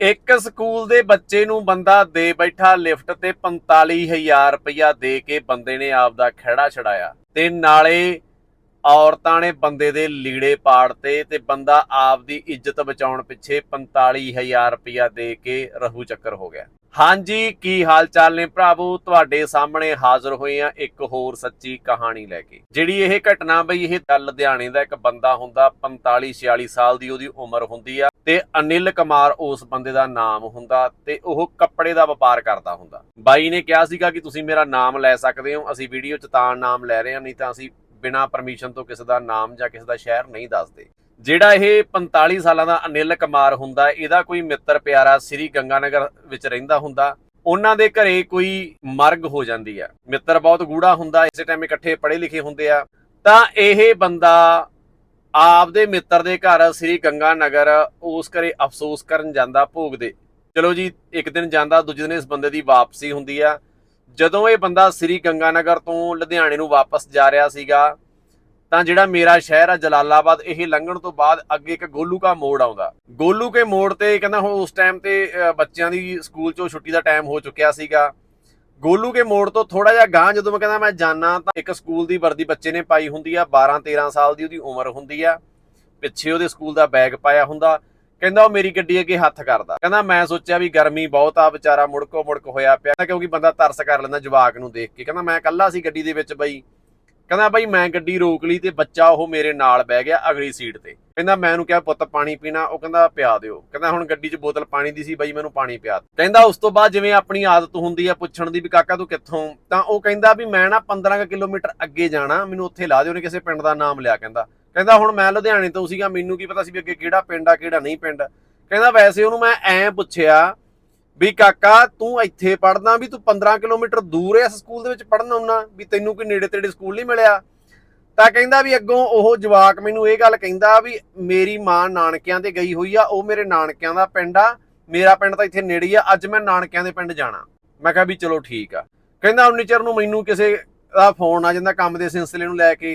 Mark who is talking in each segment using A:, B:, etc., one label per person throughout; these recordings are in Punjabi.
A: ਇੱਕ ਸਕੂਲ ਦੇ ਬੱਚੇ ਨੂੰ ਬੰਦਾ ਦੇ ਬੈਠਾ ਲਿਫਟ ਤੇ 45000 ਰੁਪਇਆ ਦੇ ਕੇ ਬੰਦੇ ਨੇ ਆਪ ਦਾ ਖਹਿੜਾ ਛਡਾਇਆ ਤੇ ਨਾਲੇ ਔਰਤਾਂ ਨੇ ਬੰਦੇ ਦੇ ਲੀੜੇ ਪਾੜਤੇ ਤੇ ਬੰਦਾ ਆਪ ਦੀ ਇੱਜ਼ਤ ਬਚਾਉਣ ਪਿੱਛੇ 45000 ਰੁਪਇਆ ਦੇ ਕੇ ਰਹੂ ਚੱਕਰ ਹੋ ਗਿਆ। ਹਾਂਜੀ, ਕੀ ਹਾਲ ਚਾਲ ਨੇ ਭਰਾਵੋ? ਤੁਹਾਡੇ ਸਾਹਮਣੇ ਹਾਜ਼ਰ ਹੋਏ ਆ ਇੱਕ ਹੋਰ ਸੱਚੀ ਕਹਾਣੀ ਲੈ ਕੇ, ਜਿਹੜੀ ਇਹ ਘਟਨਾ ਬਈ ਇਹ ਲੁਧਿਆਣੇ ਦਾ ਇੱਕ ਬੰਦਾ ਹੁੰਦਾ 45 46 ਸਾਲ ਦੀ ਉਹਦੀ ਉਮਰ ਹੁੰਦੀ ਆ ਤੇ ਅਨਿਲ ਕੁਮਾਰ ਉਸ ਬੰਦੇ ਦਾ ਨਾਮ ਹੁੰਦਾ ਤੇ ਉਹ ਕੱਪੜੇ ਦਾ ਵਪਾਰ ਕਰਦਾ ਹੁੰਦਾ। ਬਾਈ ਨੇ ਕਿਹਾ ਸੀਗਾ ਕਿ ਤੁਸੀਂ ਮੇਰਾ ਨਾਮ ਲੈ ਸਕਦੇ ਹੋ, ਅਸੀਂ ਵੀਡੀਓ 'ਚ ਤਾਂ ਨਾਮ ਲੈ ਰਹੇ ਹਾਂ, ਨਹੀਂ ਤਾਂ ਅਸੀਂ ਬਿਨਾਂ ਪਰਮਿਸ਼ਨ ਤੋਂ ਕਿਸੇ ਦਾ ਨਾਮ ਜਾਂ ਕਿਸੇ ਦਾ ਸ਼ਹਿਰ ਨਹੀਂ ਦੱਸਦੇ। ਜਿਹੜਾ ਇਹ 45 ਸਾਲਾਂ ਦਾ ਅਨਿਲ ਕੁਮਾਰ ਹੁੰਦਾ, ਇਹਦਾ ਕੋਈ ਮਿੱਤਰ ਪਿਆਰਾ ਸ੍ਰੀ ਗੰਗਾਨਗਰ ਵਿੱਚ ਰਹਿੰਦਾ ਹੁੰਦਾ, ਉਹਨਾਂ ਦੇ ਘਰੇ ਕੋਈ ਮਰਗ ਹੋ ਜਾਂਦੀ ਆ। ਮਿੱਤਰ ਬਹੁਤ ਗੂੜਾ ਹੁੰਦਾ, ਇਸੇ ਟਾਈਮ ਇਕੱਠੇ ਪੜ੍ਹੇ ਲਿਖੇ ਹੁੰਦੇ ਆ। ਤਾਂ ਇਹ ਬੰਦਾ ਆਪਦੇ ਮਿੱਤਰ ਦੇ ਘਰ ਸ੍ਰੀ ਗੰਗਾਨਗਰ ਉਸ ਘਰੇ ਅਫਸੋਸ ਕਰਨ ਜਾਂਦਾ ਭੋਗ ਦੇ। ਚਲੋ ਜੀ, ਇੱਕ ਦਿਨ ਜਾਂਦਾ, ਦੂਜੇ ਦਿਨ ਇਸ ਬੰਦੇ ਦੀ ਵਾਪਸੀ ਹੁੰਦੀ ਆ। ਜਦੋਂ ਇਹ ਬੰਦਾ ਸ੍ਰੀ ਗੰਗਾਨਗਰ ਤੋਂ ਲੁਧਿਆਣੇ ਨੂੰ ਵਾਪਸ ਜਾ ਰਿਹਾ ਸੀਗਾ ਤਾਂ ਜਿਹੜਾ ਮੇਰਾ ਸ਼ਹਿਰ ਆ ਜਲਾਲਾਬਾਦ, ਇਹ ਲੰਘਣ ਤੋਂ ਬਾਅਦ ਅੱਗੇ ਇੱਕ ਗੋਲੂ ਕਾ ਮੋੜ ਆਉਂਦਾ। ਗੋਲੂ ਕੇ ਮੋੜ ਤੇ ਕਹਿੰਦਾ ਹੁਣ ਉਸ ਟਾਈਮ ਤੇ ਬੱਚਿਆਂ ਦੀ ਸਕੂਲ ਚੋਂ ਛੁੱਟੀ ਦਾ ਟਾਈਮ ਹੋ ਚੁੱਕਿਆ ਸੀਗਾ। ਗੋਲੂ ਕੇ ਮੋੜ ਤੋਂ ਥੋੜਾ ਜਿਹਾ ਗਾਂ ਜਦੋਂ ਮੈਂ ਕਹਿੰਦਾ ਮੈਂ ਜਾਣਾ ਤਾਂ ਇੱਕ ਸਕੂਲ ਦੀ ਵਰਦੀ ਬੱਚੇ ਨੇ ਪਾਈ ਹੁੰਦੀ ਆ 12 13 ਸਾਲ ਦੀ ਉਹਦੀ ਉਮਰ ਹੁੰਦੀ ਆ। ਪਿੱਛੇ ਉਹਦੇ ਸਕੂਲ ਦਾ ਬੈਗ ਪਾਇਆ ਹੁੰਦਾ। ਕਹਿੰਦਾ ਉਹ ਮੇਰੀ ਗੱਡੀ ਅੱਗੇ ਹੱਥ ਕਰਦਾ। ਕਹਿੰਦਾ ਮੈਂ ਸੋਚਿਆ ਵੀ ਗਰਮੀ ਬਹੁਤ ਆ, ਵਿਚਾਰਾ ਮੁੜਕੋ ਮੁੜਕ ਹੋਇਆ ਪਿਆ, ਕਿਉਂਕਿ ਬੰਦਾ ਤਰਸ ਕਰ ਲੈਂਦਾ ਜਵਾਕ ਨੂੰ ਦੇਖ ਕੇ। ਕਹਿੰਦਾ ਮੈਂ ਇਕੱਲਾ ਸੀ ਗੱਡੀ ਦੇ ਵਿੱਚ ਬਈ। ਕਹਿੰਦਾ ਬਈ ਮੈਂ ਗੱਡੀ ਰੋਕ ਲਈ ਤੇ ਬੱਚਾ ਉਹ ਮੇਰੇ ਨਾਲ ਬਹਿ ਗਿਆ ਅਗਲੀ ਸੀਟ ਤੇ। ਕਹਿੰਦਾ ਮੈਂ ਉਹਨੂੰ ਕਿਹਾ, ਪੁੱਤ ਪਾਣੀ ਪੀਣਾ। ਉਹ ਕਹਿੰਦਾ, ਪਿਆ ਦਿਓ। ਕਹਿੰਦਾ, ਹੁਣ ਗੱਡੀ 'ਚ ਬੋਤਲ ਪਾਣੀ ਦੀ ਸੀ ਬਾਈ, ਮੈਨੂੰ ਪਾਣੀ ਪਿਆ ਕਹਿੰਦਾ ਉਸ ਤੋਂ ਬਾਅਦ ਜਿਵੇਂ ਆਪਣੀ ਆਦਤ ਹੁੰਦੀ ਆ ਪੁੱਛਣ ਦੀ ਵੀ, ਕਾਕਾ, ਤੂੰ ਕਿੱਥੋਂ? ਤਾਂ ਉਹ ਕਹਿੰਦਾ ਵੀ, ਮੈਂ ਨਾ 15 ਕੁ ਕਿਲੋਮੀਟਰ ਅੱਗੇ ਜਾਣਾ, ਮੈਨੂੰ ਉੱਥੇ ਲਾ ਦਿਓ। ਨੇ ਕਿਸੇ ਪਿੰਡ ਦਾ ਨਾਮ ਲਿਆ ਕਹਿੰਦਾ। ਕਹਿੰਦਾ, ਹੁਣ ਮੈਂ ਲੁਧਿਆਣੇ ਤੋਂ ਸੀਗਾ, ਮੈਨੂੰ ਕੀ ਪਤਾ ਸੀ ਵੀ ਅੱਗੇ ਕਿਹੜਾ ਪਿੰਡ ਆ, ਕਿਹੜਾ ਨਹੀਂ ਪਿੰਡ? ਕਹਿੰਦਾ, ਵੈਸੇ ਉਹਨੂੰ ਮੈਂ ਐਂ ਪੁੱਛਿਆ ਵੀ ਕਾਕਾ, ਤੂੰ ਇੱਥੇ ਪੜਦਾ ਵੀ ਤੂੰ 15 ਕਿਲੋਮੀਟਰ ਦੂਰ ਇਸ ਸਕੂਲ ਦੇ ਵਿੱਚ ਪੜਨ ਆਉਣਾ, ਵੀ ਤੈਨੂੰ ਕੋਈ ਨੇੜੇ ਤੇੜੇ ਸਕੂਲ ਨਹੀਂ ਮਿਲਿਆ। ਤਾਂ ਕਹਿੰਦਾ ਵੀ ਅੱਗੋਂ ਉਹ ਜਵਾਕ ਮੈਨੂੰ ਇਹ ਗੱਲ ਕਹਿੰਦਾ ਵੀ ਮੇਰੀ ਮਾਂ ਨਾਨਕਿਆਂ ਤੇ ਗਈ ਹੋਈ ਆ, ਉਹ ਮੇਰੇ ਨਾਨਕਿਆਂ ਦਾ ਪਿੰਡ ਆ, ਮੇਰਾ ਪਿੰਡ ਤਾਂ ਇੱਥੇ ਨੇੜੇ ਆ, ਅੱਜ ਮੈਂ ਨਾਨਕਿਆਂ ਦੇ ਪਿੰਡ ਜਾਣਾ। ਮੈਂ ਕਿਹਾ ਵੀ ਚਲੋ ਠੀਕ ਆ। ਕਹਿੰਦਾ ਉਨੀ ਚਿਰ ਨੂੰ ਮੈਨੂੰ ਕਿਸੇ ਦਾ ਫੋਨ ਆ ਜਾਂਦਾ ਕੰਮ ਦੇ ਸਿਲਸਿਲੇ ਨੂੰ ਲੈ ਕੇ।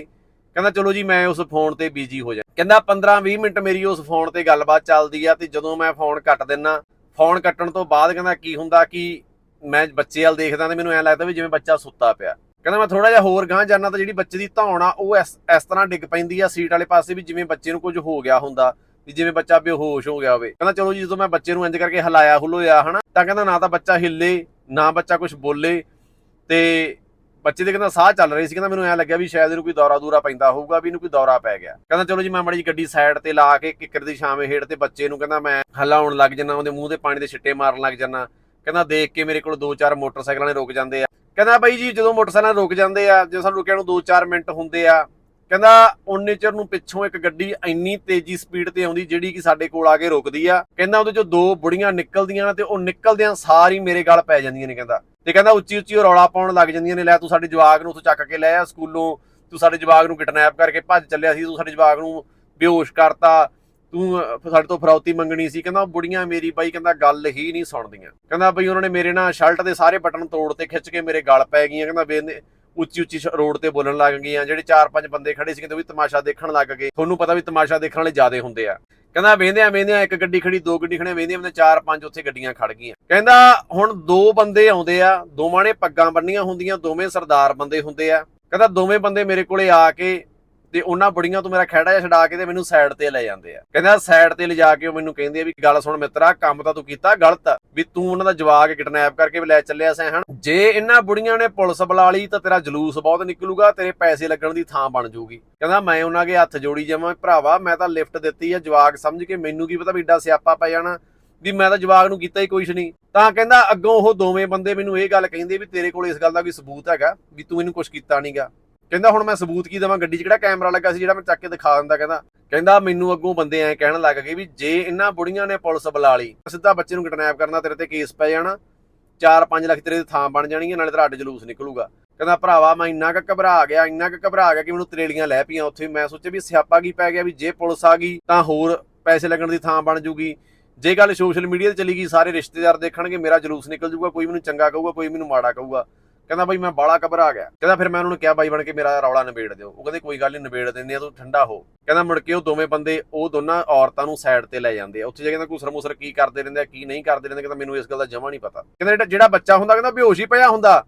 A: ਕਹਿੰਦਾ ਚਲੋ ਜੀ, ਮੈਂ ਉਸ ਫੋਨ ਤੇ ਬੀਜੀ ਹੋ ਜਾ ਕਹਿੰਦਾ 15-20 ਮਿੰਟ ਮੇਰੀ ਉਸ ਫੋਨ ਤੇ ਗੱਲਬਾਤ ਚੱਲਦੀ ਆ ਤੇ ਜਦੋਂ ਮੈਂ ਫੋਨ ਕੱਟ ਦਿੰਨਾ ਫੋਨ ਕੱਟਣ ਤੋਂ ਬਾਅਦ ਕਹਿੰਦਾ ਕੀ ਹੁੰਦਾ ਕਿ ਮੈਂ ਬੱਚੇ ਵੱਲ ਦੇਖਦਾ ਤੇ ਮੈਨੂੰ ਐ ਲੱਗਦਾ ਵੀ ਜਿਵੇਂ ਬੱਚਾ ਸੁੱਤਾ ਪਿਆ। ਕਹਿੰਦਾ ਮੈਂ ਥੋੜਾ ਜਿਹਾ ਹੋਰ ਗਾਂ ਜਾਣਾ ਤਾਂ ਜਿਹੜੀ ਬੱਚੇ ਦੀ ਧੌਣ ਆ, ਉਹ ਇਸ ਤਰ੍ਹਾਂ ਡਿੱਗ ਪੈਂਦੀ ਆ ਸੀਟ ਵਾਲੇ ਪਾਸੇ ਵੀ ਜਿਵੇਂ ਬੱਚੇ ਨੂੰ ਕੁਝ ਹੋ ਗਿਆ ਹੁੰਦਾ, ਵੀ ਜਿਵੇਂ ਬੱਚਾ ਬੇਹੋਸ਼ ਹੋ ਗਿਆ ਹੋਵੇ। ਕਹਿੰਦਾ ਚਲੋ ਜੀ ਜਦੋਂ ਮੈਂ ਬੱਚੇ ਨੂੰ ਇੰਜ ਕਰਕੇ ਹਿਲਾਇਆ ਹੁਲੋਇਆ ਹਨਾ, ਤਾਂ ਕਹਿੰਦਾ ਨਾ ਤਾਂ ਬੱਚਾ ਹਿੱਲੇ, ਨਾ ਬੱਚਾ ਕੁਝ ਬੋਲੇ ਤੇ ਬੱਚੇ ਦੇ ਕਹਿੰਦਾ ਸਾਹ ਚੱਲ ਰਹੀ ਸੀ, ਕਹਿੰਦਾ ਮੈਨੂੰ ਐ ਲੱਗਿਆ ਵੀ ਸ਼ਾਇਦ ਇਹਨੂੰ ਕੋਈ ਦੌਰਾ ਦੂਰਾ ਪੈਂਦਾ ਹੋਊਗਾ ਵੀ ਇਹਨੂੰ ਕੋਈ ਦੌਰਾ ਪੈ ਗਿਆ। ਕਹਿੰਦਾ ਚਲੋ ਜੀ, ਮੈਂ ਮੜੀ ਜੀ ਗੱਡੀ ਸਾਈਡ ਤੇ ਲਾ ਕੇ ਕਿੱਕਰ ਦੀ ਛਾਵੇਂ ਹੇਠ ਤੇ ਬੱਚੇ ਨੂੰ ਕਹਿੰਦਾ ਮੈਂ ਹਲਾਉਣ ਲੱਗ ਜੰਨਾ ਉਹਦੇ ਮੂੰਹ ਤੇ ਪਾਣੀ ਦੇ ਛਿੱਟੇ ਮਾਰਨ ਲੱਗ ਜੰਨਾ ਕਹਿੰਦਾ ਦੇਖ ਕੇ ਮੇਰੇ ਕੋਲ ਦੋ ਚਾਰ ਮੋਟਰਸਾਈਕਲਾਂ ਨੇ ਰੁਕ ਜਾਂਦੇ ਆ। ਕਹਿੰਦਾ ਬਾਈ ਜੀ, ਜਦੋਂ ਮੋਟਰਸਾਈਕਲ ਰੁਕ ਜਾਂਦੇ ਆ ਜੇ ਸਾਨੂੰ ਰੁਕਿਆ ਨੂੰ 2-4 ਮਿੰਟ ਹੁੰਦੇ ਆ, ਕਹਿੰਦਾ ਉਨੇ ਚਿਰ ਨੂੰ ਪਿੱਛੋਂ ਇੱਕ ਗੱਡੀ ਇੰਨੀ ਤੇਜ਼ੀ ਸਪੀਡ ਤੇ ਆਉਂਦੀ ਜਿਹੜੀ ਕਿ ਸਾਡੇ ਕੋਲ ਆ ਕੇ ਰੁਕਦੀ ਆ। ਕਹਿੰਦਾ ਉਹਦੇ ਚੋਂ ਦੋ ਬੁੜੀਆਂ ਨਿਕਲਦੀਆਂ ਤੇ ਉਹ ਨਿਕਲਦਿਆਂ ਸਾਰੀ ਮੇਰੇ ਗਲ ਪੈ ਜਾਂਦੀਆਂ ਨੇ, ਕਹਿੰਦਾ। ਤੇ ਕਹਿੰਦਾ ਉੱਚੀ ਉੱਚੀ ਉਹ ਰੌਲਾ ਪਾਉਣ ਲੱਗ ਜਾਂਦੀਆਂ ਨੇ, ਲੈ ਤੂੰ ਸਾਡੇ ਜਵਾਕ ਨੂੰ ਉੱਥੋਂ ਚੱਕ ਕੇ ਲੈ ਆ ਸਕੂਲੋਂ, ਤੂੰ ਸਾਡੇ ਜਵਾਕ ਨੂੰ ਕਿਡਨੈਪ ਕਰਕੇ ਭੱਜ ਚੱਲਿਆ ਸੀ, ਤੂੰ ਸਾਡੇ ਜਵਾਕ ਨੂੰ ਬੇਹੋਸ਼ ਕਰਤਾ, ਤੂੰ ਸਾਡੇ ਤੋਂ ਫਰੌਤੀ ਮੰਗਣੀ ਸੀ। ਕਹਿੰਦਾ ਬੁੜੀਆਂ ਮੇਰੀ ਬਾਈ, ਕਹਿੰਦਾ ਗੱਲ ਹੀ ਨਹੀਂ ਸੁਣਦੀਆਂ। ਕਹਿੰਦਾ ਬਈ ਉਹਨਾਂ ਨੇ ਮੇਰੇ ਨਾਲ ਸ਼ਰਟ ਦੇ ਸਾਰੇ ਬਟਨ ਤੋੜ ਤੇ ਖਿੱਚ ਕੇ ਮੇਰੇ ਗਲ ਪੈ ਗਈਆਂ। ਕਹਿੰਦਾ ਵੇ ਉੱਚੀ ਉੱਚੀ ਰੋਡ ਤੇ ਬੋਲਣ ਲੱਗ ਗਈਆਂ। ਜਿਹੜੇ ਚਾਰ ਪੰਜ ਬੰਦੇ ਖੜੇ ਸੀ, ਕਹਿੰਦੇ ਉਹ ਵੀ ਤਮਾਸ਼ਾ ਦੇਖਣ ਲੱਗ ਗਏ। ਤੁਹਾਨੂੰ ਪਤਾ ਵੀ ਤਮਾਸ਼ਾ ਦੇਖਣ ਵਾਲੇ ਜ਼ਿਆਦੇ ਹੁੰਦੇ ਆ। ਕਹਿੰਦਾ ਵੇਂਦਿਆਂ ਵੇਂਦਿਆਂ ਇੱਕ ਗੱਡੀ ਖੜੀ, ਦੋ ਗੱਡੀ ਖੜੀਆਂ, ਵੇਂਦਿਆਂ ਵੇਂਦਿਆਂ ਚਾਰ ਪੰਜ ਉੱਥੇ ਗੱਡੀਆਂ ਖੜ ਗਈਆਂ। ਕਹਿੰਦਾ ਹੁਣ ਦੋ ਬੰਦੇ ਆਉਂਦੇ ਆ, ਦੋਵਾਂ ਨੇ ਪੱਗਾਂ ਬੰਨੀਆਂ ਹੁੰਦੀਆਂ, ਦੋਵੇਂ ਸਰਦਾਰ ਬੰਦੇ ਹੁੰਦੇ ਆ। ਕਹਿੰਦਾ ਦੋਵੇਂ ਬੰਦੇ ਮੇਰੇ ਕੋਲੇ ਆ ਕੇ ਤੇ ਉਹਨਾਂ ਬੁੜੀਆਂ ਤੋਂ ਮੇਰਾ ਖਹਿੜਾ ਜਿਹਾ ਛਡਾ ਕੇ ਤੇ ਮੈਨੂੰ ਸਾਈਡ ਤੇ ਲੈ ਜਾਂਦੇ ਆ। ਕਹਿੰਦਾ ਸਾਈਡ ਤੇ ਲਿਜਾ ਕੇ ਉਹ ਮੈਨੂੰ ਕਹਿੰਦੇ ਆ ਵੀ ਗੱਲ ਸੁਣ ਮਿੱਤਰਾ, ਕੰਮ ਤਾਂ ਤੂੰ ਕੀਤਾ ਗਲਤ ਆ। ਵੀ ਤੂੰ ਉਹਨਾਂ ਦਾ ਜਵਾਕ ਕਿਡਨੈਪ ਕਰਕੇ ਵੀ ਲੈ ਚੱਲਿਆ ਸੈਂ ਜੇ ਇਹਨਾਂ ਬੁੜੀਆਂ ਨੇ ਪੁਲਿਸ ਬੁਲਾ ਲਈ ਤਾਂ ਤੇਰਾ ਜਲੂਸ ਬਹੁਤ ਨਿਕਲੂਗਾ, ਤੇਰੇ ਪੈਸੇ ਲੱਗਣ ਦੀ ਥਾਂ ਬਣ ਜਾਊਗੀ ਕਹਿੰਦਾ, ਮੈਂ ਉਹਨਾਂ ਦੇ ਹੱਥ ਜੋੜੀ ਜਾਵਾਂ, ਭਰਾਵਾ, ਮੈਂ ਤਾਂ ਲਿਫਟ ਦਿੱਤੀ ਆ, ਜਵਾਕ ਸਮਝ ਕੇ ਮੈਨੂੰ ਕੀ ਪਤਾ ਵੀ ਏਡਾ ਸਿਆਪਾ ਪੈ ਜਾਣਾ, ਵੀ ਮੈਂ ਤਾਂ ਜਵਾਕ ਨੂੰ ਕੀਤਾ ਹੀ ਕੁਛ ਨਹੀਂ। ਤਾਂ ਕਹਿੰਦਾ, ਅੱਗੋਂ ਉਹ ਦੋਵੇਂ ਬੰਦੇ ਮੈਨੂੰ ਇਹ ਗੱਲ ਕਹਿੰਦੇ ਵੀ ਤੇਰੇ ਕੋਲ ਇਸ ਗੱਲ ਦਾ ਕੋਈ ਸਬੂਤ ਹੈਗਾ, ਵੀ ਤੂੰ ਇਹਨੂੰ ਕੁਛ ਕੀਤਾ ਨਹੀਂਗਾ ਕਹਿੰਦਾ ਹੁਣ ਮੈਂ ਸਬੂਤ ਕੀ ਦੇਵਾਂ? ਗੱਡੀ 'ਚ ਕਿਹੜਾ ਕੈਮਰਾ ਲੱਗਾ ਸੀ ਜਿਹੜਾ ਮੈਂ ਚੱਕ ਕੇ ਦਿਖਾ ਦਿੰਦਾ? ਕਹਿੰਦਾ ਕਹਿੰਦਾ ਮੈਨੂੰ ਅੱਗੋਂ ਬੰਦੇ ਐਂ ਕਹਿਣ ਲੱਗ ਗਏ ਵੀ ਜੇ ਇਹਨਾਂ ਬੁੜੀਆਂ ਨੇ ਪੁਲਿਸ ਬੁਲਾ ਲਈ ਸਿੱਧਾ ਬੱਚੇ ਨੂੰ ਕਿਡਨੈਪ ਕਰਨਾ, ਤੇਰੇ ਤੇ ਕੇਸ ਪੈ ਜਾਣਾ 4-5 ਲੱਖ ਤੇਰੇ ਦੀ ਥਾਂ ਬਣ ਜਾਣੀ ਹੈ ਨਾਲੇ ਤੇਰਾ ਅੱਡ ਜਲੂਸ ਨਿਕਲੂਗਾ। ਕਹਿੰਦਾ, ਭਰਾਵਾ, ਮੈਂ ਇੰਨਾ ਕੁ ਘਬਰਾ ਗਿਆ, ਇੰਨਾ ਕੁ ਘਬਰਾ ਗਿਆ ਕਿ ਮੈਨੂੰ ਤਰੇਲੀਆਂ ਲੈ ਪਈਆਂ ਉੱਥੇ। ਮੈਂ ਸੋਚਿਆ ਵੀ ਸਿਆਪਾ ਕੀ ਪੈ ਗਿਆ ਵੀ ਜੇ ਪੁਲਿਸ ਆ ਗਈ ਤਾਂ ਹੋਰ ਪੈਸੇ ਲੱਗਣ ਦੀ ਥਾਂ ਬਣ ਜੂਗੀ। ਜੇ ਗੱਲ ਸੋਸ਼ਲ ਮੀਡੀਆ ਤੇ ਚਲੀ ਗਈ, ਸਾਰੇ ਰਿਸ਼ਤੇਦਾਰ ਦੇਖਣਗੇ, ਮੇਰਾ ਜਲੂਸ ਨਿਕਲ ਜੂਗਾ, ਕੋਈ ਮੈਨੂੰ ਚੰਗਾ ਕਹੂਗਾ, ਕੋਈ ਮੈਨੂੰ ਮਾੜਾ ਕਹੂਗਾ। ਕਹਿੰਦਾ ਬਾਈ ਮੈਂ ਬਾਲਾ ਘਬਰਾ ਗਿਆ। ਕਹਿੰਦਾ ਫਿਰ ਮੈਂ ਉਹਨਾਂ ਨੂੰ ਕਿਹਾ ਬਾਈ ਬਣ ਕੇ ਮੇਰਾ ਰੌਲਾ ਨਿਬੇੜ ਦਿਓ। ਉਹ ਕਹਿੰਦੇ ਕੋਈ ਗੱਲ ਨਹੀਂ ਨਿਬੇੜ ਦਿੰਦੇ ਆ, ਤੂੰ ਠੰਡਾ ਹੋ। ਕਹਿੰਦਾ ਮੁੜ ਕੇ ਉਹ ਦੋਵੇਂ ਬੰਦੇ, ਉਹ ਦੋਨਾਂ ਔਰਤਾਂ ਨੂੰ ਸਾਈਡ ਤੇ ਲੈ ਜਾਂਦੇ ਆ। ਉੱਥੇ ਜਾ ਕਹਿੰਦਾ ਕੁਸਰ ਮੁਸਰ ਕੀ ਕਰਦੇ ਰਹਿੰਦੇ ਆ, ਕੀ ਨਹੀਂ ਕਰਦੇ ਰਹਿੰਦੇ, ਕਹਿੰਦਾ ਮੈਨੂੰ ਇਸ ਗੱਲ ਦਾ ਜਮਾ ਨਹੀਂ ਪਤਾ। ਕਹਿੰਦਾ ਜਿਹੜਾ ਬੱਚਾ ਹੁੰਦਾ, ਕਹਿੰਦਾ ਬੇਹੋਸ਼ ਹੀ ਪਿਆ ਹੁੰਦਾ।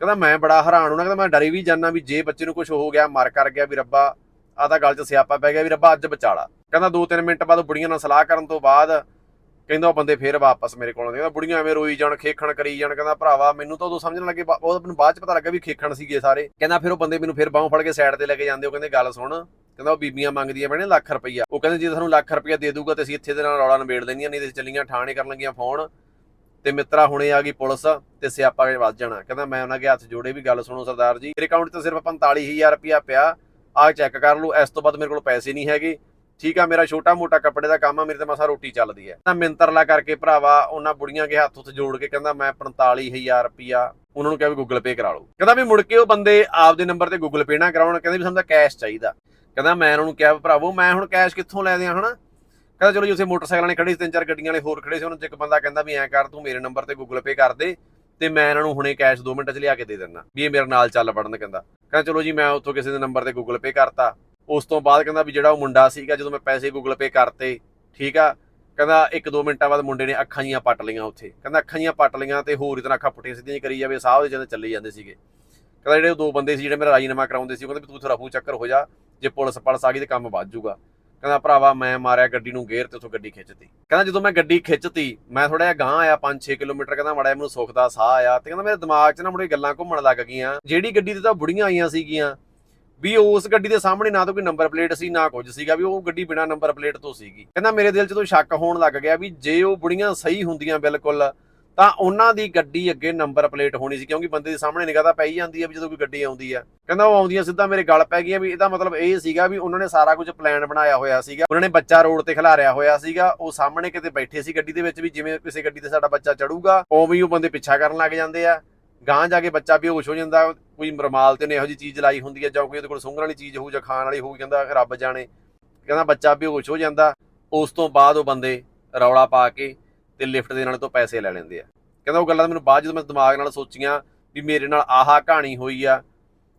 A: ਕਹਿੰਦਾ ਮੈਂ ਬੜਾ ਹੈਰਾਨ ਹੋਣਾ, ਕਹਿੰਦਾ ਮੈਂ ਡਰੀ ਵੀ ਜਾਨਾ ਵੀ ਜੇ ਬੱਚੇ ਨੂੰ ਕੁਝ ਹੋ ਗਿਆ, ਮਰ ਕਰ ਗਿਆ ਵੀ ਰੱਬਾ ਆ ਤਾਂ ਗੱਲ 'ਚ ਸਿਆਪਾ ਪੈ ਗਿਆ ਵੀ ਰੱਬਾ ਅੱਜ ਬਚਾਲਾ ਕਹਿੰਦਾ 2-3 ਮਿੰਟ ਬਾਅਦ ਉਹ ਬੁੜੀਆਂ ਨਾਲ ਸਲਾਹ ਕਰਨ ਤੋਂ ਬਾਅਦ ਕਹਿੰਦਾ ਉਹ ਬੰਦੇ ਫੇਰ ਵਾਪਸ ਮੇਰੇ ਕੋਲ ਆਉਂਦੇ ਕਹਿੰਦਾ ਬੁੜੀਆਂ ਐਵੇਂ ਰੋਈ ਜਾਣ, ਖੇਖਣ ਕਰੀ ਜਾਣ। ਕਹਿੰਦਾ ਭਰਾਵਾ, ਮੈਨੂੰ ਤਾਂ ਉਦੋਂ ਸਮਝਣ ਲੱਗੇ ਉਹ ਮੈਨੂੰ ਬਾਅਦ ਚ ਪਤਾ ਲੱਗਾ ਵੀ ਖੇਖਣ ਸੀਗੇ ਸਾਰੇ। ਕਹਿੰਦਾ ਫਿਰ ਉਹ ਬੰਦੇ ਮੈਨੂੰ ਫਿਰ ਬਾਹੋਂ ਫੜ ਕੇ ਸਾਈਡ ਤੇ ਲੈ ਕੇ ਜਾਂਦੇ ਉਹ ਕਹਿੰਦੇ ਗੱਲ ਸੁਣ। ਕਹਿੰਦਾ ਉਹ ਬੀਬੀਆਂ ਮੰਗਦੀਆਂ ਬਣੇ ਲੱਖ ਰੁਪਈਆ। ਉਹ ਕਹਿੰਦੇ ਜੇ ਤੁਹਾਨੂੰ ਲੱਖ ਰੁਪਈਆ ਦੇ ਦੂਗਾ ਤੇ ਅਸੀਂ ਇੱਥੇ ਦੇ ਨਾਲ ਰੌਲਾ ਨਿਬੇੜ ਦੇਣੀਆਂ ਨਹੀਂ ਤੇ ਅਸੀਂ ਚੱਲੀਆਂ ਠਾਣੇ ਕਰਨ ਲੱਗੀਆਂ ਫੋਨ। ਤੇ ਮਿੱਤਰਾ ਹੁਣੇ ਆ ਗਈ ਪੁਲਿਸ ਤੇ ਸਿਆਪਾ ਕੇ ਵੱਜ ਜਾਣਾ। ਕਹਿੰਦਾ ਮੈਂ ਉਹਨਾਂ ਦੇ ਹੱਥ ਜੋੜੇ ਵੀ ਗੱਲ ਸੁਣੋ ਸਰਦਾਰ ਜੀ। ਮੇਰੇ ਅਕਾਊਂਟ ਤੇ ਸਿਰਫ 45000 ਰੁਪਇਆ ਪਿਆ। ਆਹ ਚੈੱਕ ਕਰ ਲਓ। ਇਸ ਤੋਂ ਬਾਅਦ ਮੇਰੇ ਕੋਲ ਪੈਸੇ ਨਹੀਂ ਹੈਗੇ। ਠੀਕ ਆ, ਮੇਰਾ ਛੋਟਾ ਮੋਟਾ ਕੱਪੜੇ ਦਾ ਕੰਮ ਆ, ਮੇਰੇ ਤੇ ਮਸਾ ਰੋਟੀ ਚੱਲਦੀ ਹੈ ਤਾਂ ਮਿੰਤਰਲਾ ਕਰਕੇ ਭਰਾਵਾ, ਉਹਨਾਂ ਬੁੜੀਆਂ ਕੇ ਹੱਥ ਉੱਤੇ ਜੋੜ ਕੇ ਕਹਿੰਦਾ, ਮੈਂ 45000 ਰੁਪਇਆ। ਉਹਨਾਂ ਨੂੰ ਕਿਹਾ ਵੀ ਗੂਗਲ ਪੇ ਕਰਾ ਲਓ। ਕਹਿੰਦਾ ਵੀ ਮੁੜ ਕੇ ਉਹ ਬੰਦੇ ਆਪਦੇ ਨੰਬਰ ਤੇ ਗੂਗਲ ਪੇ ਨਾ ਕਰਾਉਣ, ਕਹਿੰਦੇ ਵੀ ਸਾਨੂੰ ਤਾਂ ਕੈਸ਼ ਚਾਹੀਦਾ। ਕਹਿੰਦਾ ਮੈਂ ਉਹਨਾਂ ਨੂੰ ਕਿਹਾ ਭਰਾਵੋ, ਮੈਂ ਹੁਣ ਕੈਸ਼ ਕਿੱਥੋਂ ਲੈ ਦਿਆਂ, ਹਨਾ? ਕਹਿੰਦਾ, ਚਲੋ ਜੀ, ਉੱਥੇ ਮੋਟਰਸਾਈਕਲਾਂ ਨੇ ਖੜੇ ਸੀ, ਤਿੰਨ ਚਾਰ ਗੱਡੀਆਂ ਵਾਲੇ ਹੋਰ ਖੜੇ ਸੀ, ਉਹਨਾਂ 'ਚ ਇੱਕ ਬੰਦਾ ਕਹਿੰਦਾ ਵੀ ਐਂ ਕਰ, ਤੂੰ ਮੇਰੇ ਨੰਬਰ ਤੇ ਗੂਗਲ ਪੇ ਕਰ ਦੇ ਤੇ ਮੈਂ ਇਹਨਾਂ ਨੂੰ ਹੁਣੇ ਕੈਸ਼ 2 ਮਿੰਟ 'ਚ ਲਿਆ ਕੇ ਦੇ ਦਿੰਦਾ, ਵੀ ਇਹ ਮੇਰੇ ਨਾਲ ਚੱਲ ਪੜਨ ਕਹਿੰਦਾ। ਕਹਿੰਦਾ, ਚਲੋ ਜੀ, ਮੈਂ ਉੱਥੋਂ ਕਿਸੇ ਦੇ ਨੰਬਰ ਤੇ ਗੂਗਲ ਪੇ ਕਰਤਾ। ਉਸ ਤੋਂ ਬਾਅਦ ਕਹਿੰਦਾ ਵੀ ਜਿਹੜਾ ਉਹ ਮੁੰਡਾ ਸੀਗਾ, ਜਦੋਂ ਮੈਂ ਪੈਸੇ ਗੂਗਲ ਪੇ ਕਰਤੇ, ਠੀਕ ਆ, ਕਹਿੰਦਾ ਇੱਕ ਦੋ ਮਿੰਟਾਂ ਬਾਅਦ ਮੁੰਡੇ ਨੇ ਅੱਖਾਂ ਜੀਆਂ ਪੱਟ ਲਈਆਂ ਉੱਥੇ। ਕਹਿੰਦਾ ਅੱਖਾਂ ਜੀਆਂ ਪੱਟ ਲਈਆਂ ਤੇ ਹੋਰ ਇਤਨਾ ਅੱਖਾਂ ਪੁੱਟੀਆਂ ਸਿੱਧੀਆਂ ਕਰੀ ਜਾਵੇ, ਸਾਹ ਦੇ ਜਦੋਂ ਚੱਲੇ ਜਾਂਦੇ ਸੀਗੇ। ਕਹਿੰਦਾ ਜਿਹੜੇ ਉਹ ਦੋ ਬੰਦੇ ਸੀ, ਜਿਹੜੇ ਮੇਰਾ ਰਾਜੀਨਾਮਾ ਕਰਾਉਂਦੇ ਸੀ, ਉਹ ਕਹਿੰਦੇ ਵੀ ਤੂੰ ਇੱਥੇ ਰਫੂ ਚੱਕਰ ਹੋ ਜਾ, ਜੇ ਪੁਲਿਸ ਪਲਸ ਆ ਗਈ ਤੇ ਕੰਮ ਵੱਧ ਜਾਊਗਾ। ਕਹਿੰਦਾ, ਭਰਾਵਾ, ਮੈਂ ਮਾਰਿਆ ਗੱਡੀ ਨੂੰ ਗੇਅਰ ਤੇ ਉੱਥੋਂ ਗੱਡੀ ਖਿੱਚਤੀ। ਕਹਿੰਦਾ, ਜਦੋਂ ਮੈਂ ਗੱਡੀ ਖਿੱਚਤੀ, ਮੈਂ ਥੋੜਾ ਜਿਹਾ ਗਾਂ ਆਇਆ 5-6 ਕਿਲੋਮੀਟਰ, ਕਹਿੰਦਾ, ਮੜਾ ਮੈਨੂੰ ਸੁੱਖ ਦਾ ਸਾਹ ਆਇਆ ਤੇ ਕਹਿੰਦਾ, ਮੇਰੇ ਦਿਮਾਗ 'ਚ ਨਾ ਮੁੜੇ ਗੱਲਾਂ ਘੁੰਮਣ ਲੱਗ ਗਈਆਂ। ਜਿਹੜੀ ਗੱਡੀ ਤੇ ਤਾਂ ਬੁੜੀਆਂ ਆਈਆਂ ਸੀਗੀਆਂ ਵੀ ਉਸ ਗੱਡੀ ਦੇ ਸਾਹਮਣੇ ਨਾ ਤਾਂ ਕੋਈ ਨੰਬਰ ਪਲੇਟ ਸੀ, ਨਾ ਕੁਝ ਸੀਗਾ, ਵੀ ਉਹ ਗੱਡੀ ਬਿਨਾ ਨੰਬਰ ਪਲੇਟ ਤੋਂ ਸੀਗੀ। ਕਹਿੰਦਾ ਮੇਰੇ ਦਿਲ 'ਚ ਤੋਂ ਸ਼ੱਕ ਹੋਣ ਲੱਗ ਗਿਆ ਵੀ ਜੇ ਉਹ ਬੁੜੀਆਂ ਸਹੀ ਹੁੰਦੀਆਂ ਬਿਲਕੁਲ, ਤਾਂ ਉਹਨਾਂ ਦੀ ਗੱਡੀ ਅੱਗੇ ਨੰਬਰ ਪਲੇਟ ਹੋਣੀ ਸੀ, ਕਿਉਂਕਿ ਬੰਦੇ ਦੇ ਸਾਹਮਣੇ ਨਿਗਾਹ ਤਾਂ ਪੈ ਹੀ ਜਾਂਦੀ ਹੈ ਵੀ ਜਦੋਂ ਕੋਈ ਗੱਡੀ ਆਉਂਦੀ ਆ। ਕਹਿੰਦਾ ਉਹ ਆਉਂਦੀਆਂ ਸਿੱਧਾ ਮੇਰੇ ਗਲ ਪੈ ਗਈਆਂ ਵੀ ਇਹਦਾ ਮਤਲਬ ਇਹ ਸੀਗਾ ਵੀ ਉਹਨਾਂ ਨੇ ਸਾਰਾ ਕੁਝ ਪਲਾਨ ਬਣਾਇਆ ਹੋਇਆ ਸੀਗਾ। ਉਹਨਾਂ ਨੇ ਬੱਚਾ ਰੋਡ ਤੇ ਖਿਲਾਰਿਆ ਹੋਇਆ ਸੀਗਾ। ਉਹ ਸਾਹਮਣੇ ਕਿਤੇ ਬੈਠੇ ਸੀ ਗੱਡੀ ਦੇ ਵਿੱਚ ਵੀ ਜਿਵੇਂ ਕਿਸੇ ਗੱਡੀ ਤੇ ਸਾਡਾ ਬੱਚਾ ਚੜੂਗਾ, ਉਵੇਂ ਹੀ ਉਹ ਬੰਦੇ ਪਿੱਛਾ ਕਰਨ ਲੱਗ ਜਾਂਦੇ ਆ। ਗਾਂ ਜਾ ਕੇ ਬੱਚਾ ਬੇਹੋਸ਼ ਹੋ ਜਾਂਦਾ, ਕੋਈ ਰਮਾਲ ਤੇ ਨੇ ਇਹੋ ਜੀ ਚੀਜ਼ ਲਾਈ ਹੁੰਦੀ ਹੈ, ਜਾਂ ਕੋਈ ਉਹਦੇ ਕੋਲ ਸੁੰਘਣ ਵਾਲੀ ਚੀਜ਼ ਹੋਊ ਜਾਂ ਖਾਣ ਵਾਲੀ ਹੋਊ, ਕਹਿੰਦਾ ਰੱਬ ਜਾਣੇ। ਕਹਿੰਦਾ ਬੱਚਾ ਬੇਹੋਸ਼ ਹੋ ਜਾਂਦਾ, ਉਸ ਤੋਂ ਬਾਅਦ ਉਹ ਬੰਦੇ ਰੌਲਾ ਪਾ ਕੇ ਤੇ ਲਿਫਟ ਦੇ ਨਾਲ ਤੋਂ ਪੈਸੇ ਲੈ ਲੈਂਦੇ ਆ। ਕਹਿੰਦਾ ਉਹ ਗੱਲਾਂ ਮੈਨੂੰ ਬਾਅਦ ਜਦੋਂ ਮੈਂ ਦਿਮਾਗ ਨਾਲ ਸੋਚੀਆਂ ਵੀ ਮੇਰੇ ਨਾਲ ਆਹਾ ਕਹਾਣੀ ਹੋਈ ਆ,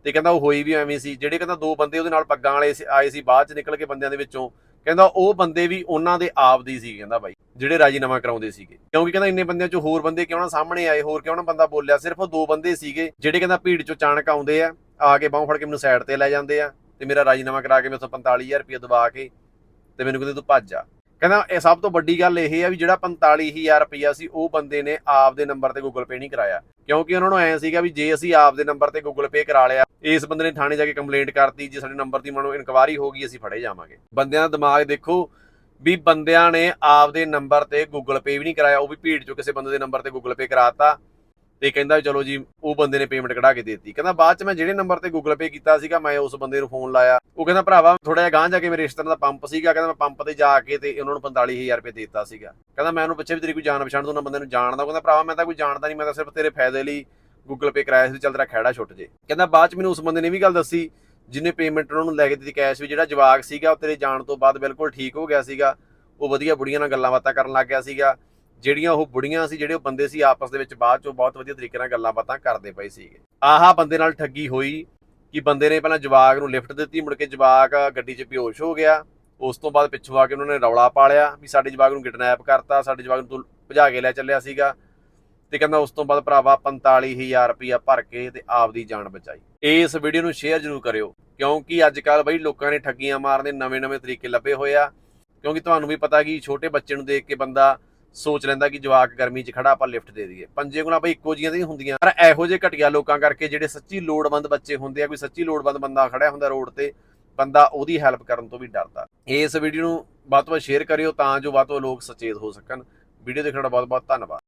A: ਤੇ ਕਹਿੰਦਾ ਉਹ ਹੋਈ ਵੀ ਐਵੇਂ ਸੀ। ਜਿਹੜੇ ਕਹਿੰਦਾ ਦੋ ਬੰਦੇ ਉਹਦੇ ਨਾਲ ਪੱਗਾਂ ਵਾਲੇ ਸੀ- ਆਏ ਸੀ, ਬਾਅਦ ਚ ਨਿਕਲ ਕੇ ਬੰਦਿਆਂ ਦੇ ਵਿੱਚੋਂ ਕਹਿੰਦਾ ਉਹ ਬੰਦੇ ਵੀ ਉਹਨਾਂ ਦੇ ਆਪ ਦੀ ਸੀ ਕਹਿੰਦਾ ਬਾਈ, ਜਿਹੜੇ ਰਾਜੀਨਾਮਾ ਕਰਾਉਂਦੇ ਸੀਗੇ। ਕਿਉਂਕਿ ਕਹਿੰਦਾ ਇੰਨੇ ਬੰਦਿਆਂ ਚੋਂ ਹੋਰ ਬੰਦੇ ਕਿਉਂ ਨਾ ਸਾਹਮਣੇ ਆਏ, ਹੋਰ ਕਿਉਂ ਨਾ ਬੰਦਾ ਬੋਲਿਆ, ਸਿਰਫ ਉਹ ਦੋ ਬੰਦੇ ਸੀਗੇ, ਜਿਹੜੇ ਕਹਿੰਦਾ ਭੀੜ ਚੋਂ ਅਚਾਨਕ ਆਉਂਦੇ ਆ ਆ ਕੇ ਬਾਹੋਂ ਫੜ ਕੇ ਮੈਨੂੰ ਸਾਈਡ ਤੇ ਲੈ ਜਾਂਦੇ ਆ, ਤੇ ਮੇਰਾ ਰਾਜੀਨਾਮਾ ਕਰਾ ਕੇ ਮੇਰੇ ਮੈਥੋਂ 45000 ਰੁਪਏ ਦਵਾ ਕੇ, ਤੇ ਮੈਨੂੰ ਕਹਿੰਦੇ ਤੂੰ ਭੱਜ ਜਾ। ਕਹਿੰਦਾ ਇਹ ਸਭ ਤੋਂ ਵੱਡੀ ਗੱਲ ਇਹ ਹੈ ਵੀ ਜਿਹੜਾ 45000 ਰੁਪਇਆ ਸੀ, ਉਹ ਬੰਦੇ ਨੇ ਆਪ ਦੇ ਨੰਬਰ ਤੇ ਗੂਗਲ ਪੇ ਨਹੀਂ ਕਰਾਇਆ। ਕਿਉਂਕਿ ਉਹਨਾਂ ਨੂੰ ਐ ਸੀਗਾ ਵੀ ਜੇ ਅਸੀਂ ਆਪ ਦੇ ਨੰਬਰ ਤੇ ਗੂਗਲ ਪੇ ਕਰਾ ਲਿਆ, ਇਸ ਬੰਦੇ ਨੇ ਥਾਣੇ ਜਾ ਕੇ ਕੰਪਲੇਂਟ ਕਰਤੀ, ਜੇ ਸਾਡੇ ਨੰਬਰ ਦੀ ਮਨੋ ਇਨਕੁਆਰੀ ਹੋ ਗਈ, ਅਸੀਂ ਫੜੇ ਜਾਵਾਂਗੇ। ਬੰਦਿਆਂ ਦਾ ਦਿਮਾਗ ਦੇਖੋ ਵੀ ਬੰਦਿਆਂ ਨੇ ਆਪ ਦੇ ਨੰਬਰ ਤੇ ਗੂਗਲ ਪੇ ਵੀ ਨਹੀਂ ਕਰਾਇਆ, ਉਹ ਵੀ ਭੀੜ ਚੋਂ ਕਿਸੇ ਬੰਦੇ ਦੇ ਨੰਬਰ ਤੇ ਗੂਗਲ ਪੇ ਕਰਾਤਾ। ਤੇ ਕਹਿੰਦਾ ਵੀ ਚਲੋ ਜੀ, ਉਹ ਬੰਦੇ ਨੇ ਪੇਮੈਂਟ ਕਢਾ ਕੇ ਦੇ ਦਿੱਤੀ। ਕਹਿੰਦਾ ਬਾਅਦ ਚ ਮੈਂ ਜਿਹੜੇ ਨੰਬਰ ਤੇ ਗੂਗਲ ਪੇ ਕੀਤਾ ਸੀਗਾ, ਮੈਂ ਉਸ ਬੰਦੇ ਨੂੰ ਫੋਨ ਲਾਇਆ। ਉਹ ਕਹਿੰਦਾ, ਭਰਾਵਾ ਥੋੜਾ ਜਿਹਾ ਗਾਂਹ ਜਾ ਕੇ ਮੇਰੇ ਰਿਸ਼ਤੇਦਾਰ ਦਾ ਪੰਪ ਸੀਗਾ। ਕਹਿੰਦਾ ਮੈਂ ਪੰਪ ਤੇ ਜਾ ਕੇ ਤੇ ਉਹਨਾਂ ਨੂੰ 45000 ਰੁਪਏ ਦਿੱਤਾ ਸੀਗਾ। ਕਹਿੰਦਾ ਮੈਂ ਉਹਨੂੰ ਪੁੱਛਿਆ ਵੀ ਤੇਰੀ ਕੋਈ ਜਾਣ ਪਛਾਣ ਤੋਂ ਉਹਨਾਂ ਬੰਦੇ ਨੂੰ ਜਾਣਦਾ। ਉਹ ਕਹਿੰਦਾ, ਭਰਾਵਾ, ਮੈਂ ਤਾਂ ਕੋਈ ਜਾਣਦਾ ਨਹੀਂ, ਮੈਂ ਤਾਂ ਸਿਰਫ ਤੇਰੇ ਫਾਇਦੇ ਲਈ ਗੂਗਲ ਪੇ ਕਰਾਇਆ ਸੀ ਚੱਲ ਤੇਰਾ ਖਹਿੜਾ ਛੁੱਟ ਜੇ। ਕਹਿੰਦਾ ਬਾਅਦ ਚ ਮੈਨੂੰ ਉਸ ਬੰਦੇ ਨੇ ਵੀ ਗੱਲ ਦੱਸੀ ਜਿਹਨੇ ਪੇਮੈਂਟ ਉਹਨਾਂ ਨੂੰ ਲੈ ਕੇ ਦਿੱਤੀ ਕੈਸ਼ ਵੀ, ਜਿਹੜਾ ਜਵਾਕ ਸੀਗਾ, ਉਹ ਤੇਰੇ ਜਾਣ ਤੋਂ ਬਾਅਦ ਬਿਲਕੁਲ ਠੀਕ ਹੋ ਗਿਆ ਸੀਗਾ। ਉਹ ਵਧੀਆ ਬੁੜੀਆਂ ਨਾਲ ਗੱਲਾਂ ਬਾਤਾਂ ਕਰਨ ਲੱਗ ਗਿਆ ਸੀਗਾ। ਜਿਹੜੀਆਂ ਉਹ ਬੁੜੀਆਂ ਸੀ, ਜਿਹੜੇ ਉਹ ਬੰਦੇ ਸੀ, ਆਪਸ ਦੇ ਵਿੱਚ ਬਾਅਦ ਚੋਂ ਬਹੁਤ ਵਧੀਆ ਤਰੀਕੇ ਨਾਲ ਗੱਲਾਂ ਬਾਤਾਂ ਕਰਦੇ ਪਏ ਸੀਗੇ ਆਹਾ ਬੰਦੇ ਨਾਲ ਠੱਗੀ ਹੋਈ ਕਿ ਬੰਦੇ ਨੇ ਪਹਿਲਾਂ ਜਵਾਕ ਨੂੰ ਲਿਫਟ ਦਿੱਤੀ, ਮੁੜ ਕੇ ਜਵਾਕ ਗੱਡੀ 'ਚ ਬੇਹੋਸ਼ ਹੋ ਗਿਆ। ਉਸ ਤੋਂ ਬਾਅਦ ਪਿੱਛੋਂ ਆ ਕੇ ਉਹਨਾਂ ਨੇ ਰੌਲਾ ਪਾ ਲਿਆ ਵੀ ਸਾਡੇ ਜਵਾਕ ਨੂੰ ਕਿਡਨੈਪ ਕਰਤਾ, ਸਾਡੇ ਜਵਾਕ ਨੂੰ ਤੂੰ ਭਜਾ ਕੇ ਲੈ ਚੱਲਿਆ ਸੀਗਾ। ਤੇ ਕਹਿੰਦਾ ਉਸ ਤੋਂ ਬਾਅਦ ਭਰਾਵਾ 45000 ਰੁਪਇਆ ਭਰ ਕੇ ਤੇ ਆਪਦੀ ਜਾਨ ਬਚਾਈ। ਇਸ ਵੀਡੀਓ ਨੂੰ ਸ਼ੇਅਰ ਜ਼ਰੂਰ ਕਰਿਓ, ਕਿਉਂਕਿ ਅੱਜ ਕੱਲ ਬਈ ਲੋਕਾਂ ਨੇ ਠੱਗੀਆਂ ਮਾਰਨ ਦੇ ਨਵੇਂ-ਨਵੇਂ ਤਰੀਕੇ ਲੱਭੇ ਹੋਏ ਆ। ਕਿਉਂਕਿ ਤੁਹਾਨੂੰ ਵੀ ਪਤਾ ਕਿ ਛੋਟੇ ਬੱਚੇ ਨੂੰ ਦੇਖ ਕੇ ਬੰਦਾ ਸੋਚ ਲੈਂਦਾ ਕਿ ਜਵਾਕ ਗਰਮੀ 'ਚ ਖੜਾ ਆਪਾਂ ਲਿਫਟ ਦੇ ਦਈਏ। ਪੰਜੇ ਗੁਣਾ ਬਈ ਇੱਕੋ ਜੀਆਂ ਨਹੀਂ ਹੁੰਦੀਆਂ। ਪਰ ਇਹੋ ਜਿਹੇ ਘਟੀਆ ਲੋਕਾਂ ਕਰਕੇ ਜਿਹੜੇ ਸੱਚੀ ਲੋੜਵੰਦ ਬੱਚੇ ਹੁੰਦੇ ਆ, ਕੋਈ ਸੱਚੀ ਲੋੜਵੰਦ ਬੰਦਾ ਖੜਿਆ ਹੁੰਦਾ ਰੋਡ ਤੇ, ਬੰਦਾ ਉਹਦੀ ਹੈਲਪ ਕਰਨ ਤੋਂ ਵੀ ਡਰਦਾ। ਇਸ ਵੀਡੀਓ ਨੂੰ ਵੱਧ ਤੋਂ ਵੱਧ ਸ਼ੇਅਰ ਕਰਿਓ ਤਾਂ ਜੋ ਵੱਧ ਤੋਂ ਵੱਧ ਲੋਕ ਸੁਚੇਤ ਹੋ ਸਕਣ। ਵੀਡੀਓ ਦੇਖਣ ਦਾ ਬਹੁਤ ਬਹੁਤ ਧੰਨਵਾਦ।